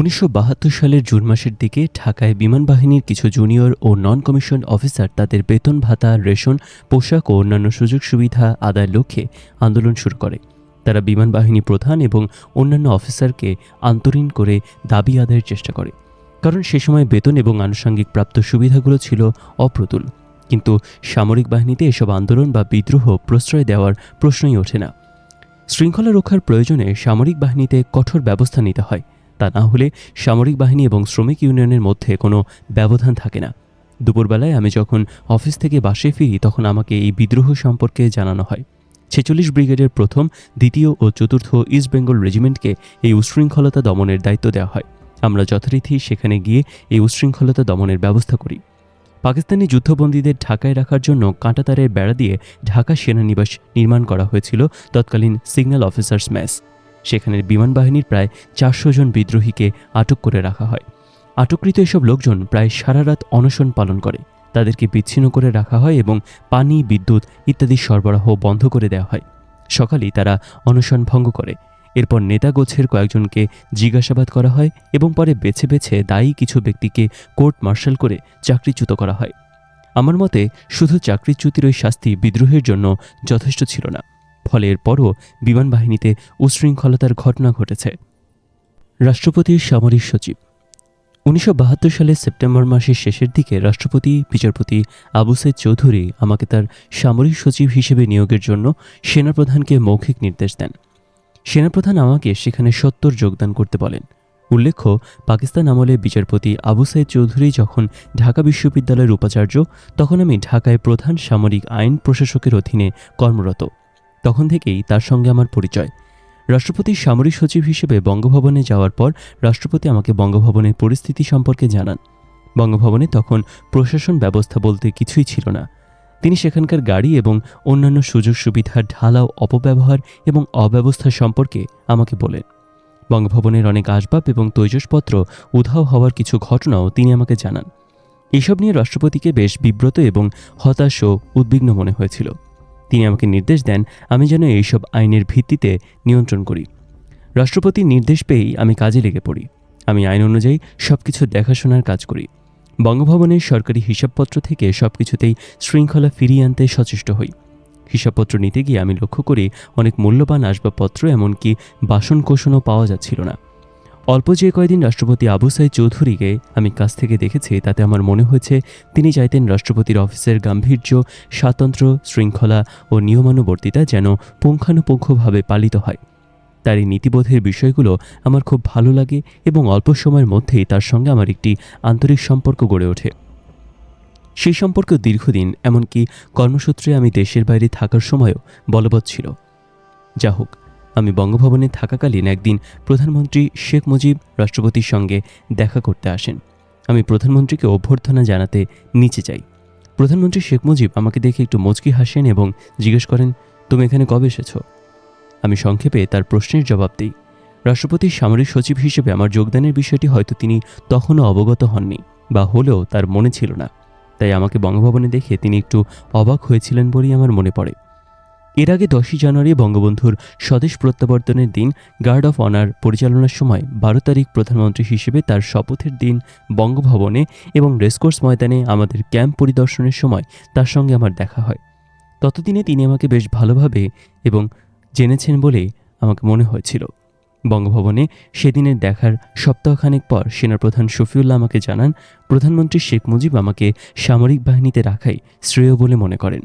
উনিশশো বাহাত্তর সালের জুন মাসের দিকে ঢাকায় বিমান বাহিনীর কিছু জুনিয়র ও নন কমিশন অফিসার তাদের বেতন ভাতা, রেশন, পোশাক ও অন্যান্য সুযোগ সুবিধা আদায়ের লক্ষ্যে আন্দোলন শুরু করে। তারা বিমান বাহিনী প্রধান এবং অন্যান্য অফিসারকে আন্তরীণ করে দাবি আদায়ের চেষ্টা করে। কারণ সে সময় বেতন এবং আনুষঙ্গিক প্রাপ্ত সুবিধাগুলো ছিল অপ্রতুল। কিন্তু সামরিক বাহিনীতে এসব আন্দোলন বা বিদ্রোহ প্রশ্রয় দেওয়ার প্রশ্নই ওঠে না। শৃঙ্খলা রক্ষার প্রয়োজনে সামরিক বাহিনীতে কঠোর ব্যবস্থা নিতে হয়। তা না হলে সামরিক বাহিনী এবং শ্রমিক ইউনিয়নের মধ্যে কোনো ব্যবধান থাকে না। দুপুরবেলায় আমি যখন অফিস থেকে বাসে ফিরি, তখন আমাকে এই বিদ্রোহ সম্পর্কে জানানো হয়। ছেচল্লিশ ব্রিগেডের প্রথম, দ্বিতীয় ও চতুর্থ ইস্ট বেঙ্গল রেজিমেন্টকে এই উশৃঙ্খলতা দমনের দায়িত্ব দেওয়া হয়। আমরা যথারীতি সেখানে গিয়ে এই উশৃঙ্খলতা দমনের ব্যবস্থা করি। পাকিস্তানি যুদ্ধবন্দীদের ঢাকায় রাখার জন্য কাঁটাতারের বেড়া দিয়ে ঢাকা সেনানিবাস নির্মাণ করা হয়েছিল তৎকালীন সিগন্যাল অফিসার্স ম্যাস সেখানে বিমান বাহিনীর প্রায় চারশো জন বিদ্রোহীকে আটক করে রাখা হয়। আটককৃত এসব লোকজন প্রায় সারা রাত অনশন পালন করে। তাদেরকে বিচ্ছিন্ন করে রাখা হয় এবং পানি, বিদ্যুৎ ইত্যাদি সরবরাহ বন্ধ করে দেওয়া হয়। সকালেই তারা অনশন ভঙ্গ করে। এরপর নেতা গোছের কয়েকজনকে জিজ্ঞাসাবাদ করা হয় এবং পরে বেছে বেছে দায়ী কিছু ব্যক্তিকে কোর্ট মার্শাল করে চাকরিচ্যুত করা হয়। আমার মতে, শুধু চাকরিচ্যুতির ওই শাস্তি বিদ্রোহের জন্য যথেষ্ট ছিল না। ফলে এরপরও বিমান বাহিনীতে উশৃঙ্খলতার ঘটনা ঘটেছে। রাষ্ট্রপতির সামরিক সচিব। উনিশশো বাহাত্তর সালের সেপ্টেম্বর মাসের শেষের দিকে রাষ্ট্রপতি বিচারপতি আবু সাইদ চৌধুরী আমাকে তার সামরিক সচিব হিসেবে নিয়োগের জন্য সেনাপ্রধানকে মৌখিক নির্দেশ দেন। সেনাপ্রধান আমাকে সেখানে সত্তর যোগদান করতে বলেন। উল্লেখ্য, পাকিস্তান আমলে বিচারপতি আবু সাইদ চৌধুরী যখন ঢাকা বিশ্ববিদ্যালয়ের উপাচার্য, তখন আমি ঢাকায় প্রধান সামরিক আইন প্রশাসকের অধীনে কর্মরত। তখন থেকেই তার সঙ্গে আমার পরিচয়। রাষ্ট্রপতির সামরিক সচিব হিসেবে বঙ্গভবনে যাওয়ার পর রাষ্ট্রপতি আমাকে বঙ্গভবনের পরিস্থিতি সম্পর্কে জানান। বঙ্গভবনে তখন প্রশাসন ব্যবস্থা বলতে কিছুই ছিল না। তিনি সেখানকার গাড়ি এবং অন্যান্য সুযোগ সুবিধার ঢালাও অপব্যবহার এবং অব্যবস্থা সম্পর্কে আমাকে বলেন। বঙ্গভবনের অনেক আসবাব এবং তৈজসপত্র উধাও হওয়ার কিছু ঘটনাও তিনি আমাকে জানান। এসব নিয়ে রাষ্ট্রপতিকে বেশ বিব্রত এবং হতাশ ও উদ্বিগ্ন মনে হয়েছিল। তিনি আমাকে নির্দেশ দেন, আমি যেন এইসব আইনের ভিত্তিতে নিয়ন্ত্রণ করি। রাষ্ট্রপতির নির্দেশ পেয়েই আমি কাজে লেগে পড়ি। আমি আইন অনুযায়ী সব কিছু দেখাশোনার কাজ করি। বঙ্গভবনের সরকারি হিসাবপত্র থেকে সব কিছুতেই শৃঙ্খলা ফিরিয়ে আনতে সচেষ্ট হই। হিসাবপত্র নিতে গিয়ে আমি লক্ষ্য করি, অনেক মূল্যবান আসবাবপত্র, এমনকি বাসনকোসনও পাওয়া যাচ্ছিল না। অল্প যে কয়দিন রাষ্ট্রপতি আবু সাইদ চৌধুরীকে আমি কাছ থেকে দেখেছি, তাতে আমার মনে হয়েছে তিনি চাইতেন রাষ্ট্রপতির অফিসের গাম্ভীর্য, স্বাতন্ত্র্য, শৃঙ্খলা ও নিয়মানুবর্তিতা যেন পুঙ্খানুপুঙ্খভাবে পালিত হয়। তার এই নীতিবোধের বিষয়গুলো আমার খুব ভালো লাগে এবং অল্প সময়ের মধ্যেই তার সঙ্গে আমার একটি আন্তরিক সম্পর্ক গড়ে ওঠে। সেই সম্পর্ক দীর্ঘদিন এমনকি কর্মসূত্রে আমি দেশের বাইরে থাকার সময়ও বলবৎ ছিল। যা হোক আমি বঙ্গভবনে থাকাকালীন একদিন প্রধানমন্ত্রী শেখ মুজিব রাষ্ট্রপতির সঙ্গে দেখা করতে আসেন। আমি প্রধানমন্ত্রীকে অভ্যর্থনা জানাতে নিচে যাই। প্রধানমন্ত্রী শেখ মুজিব আমাকে দেখে একটু মুচকি হাসেন এবং জিজ্ঞেস করেন, তুমি এখানে কবে এসেছ? আমি সংক্ষেপে তার প্রশ্নের জবাব দিই, রাষ্ট্রপতির সামরিক সচিব হিসেবে আমার যোগদানের বিষয়টি হয়তো তিনি তখনও অবগত হননি বা হলেও তার মনে ছিল না। তাই আমাকে বঙ্গভবনে দেখে তিনি একটু অবাক হয়েছিলেন বলেই আমার মনে পড়ে। এর আগে দশই জানুয়ারি বঙ্গবন্ধুর স্বদেশ প্রত্যাবর্তনের দিন গার্ড অফ অনার পরিচালনার সময় বারো তারিখ প্রধানমন্ত্রী হিসেবে তার শপথের দিন বঙ্গভবনে এবং রেসকোর্স ময়দানে আমাদের ক্যাম্প পরিদর্শনের সময় তার সঙ্গে আমার দেখা হয়। ততদিনে তিনি আমাকে বেশ ভালোভাবে এবং জেনেছেন বলে আমাকে মনে হয়েছিল। বঙ্গভবনে সেদিনের দেখার সপ্তাহখানেক পর সেনাপ্রধান শফিউল্লাহ আমাকে জানান, প্রধানমন্ত্রী শেখ মুজিব আমাকে সামরিক বাহিনীতে রাখাই শ্রেয় বলে মনে করেন।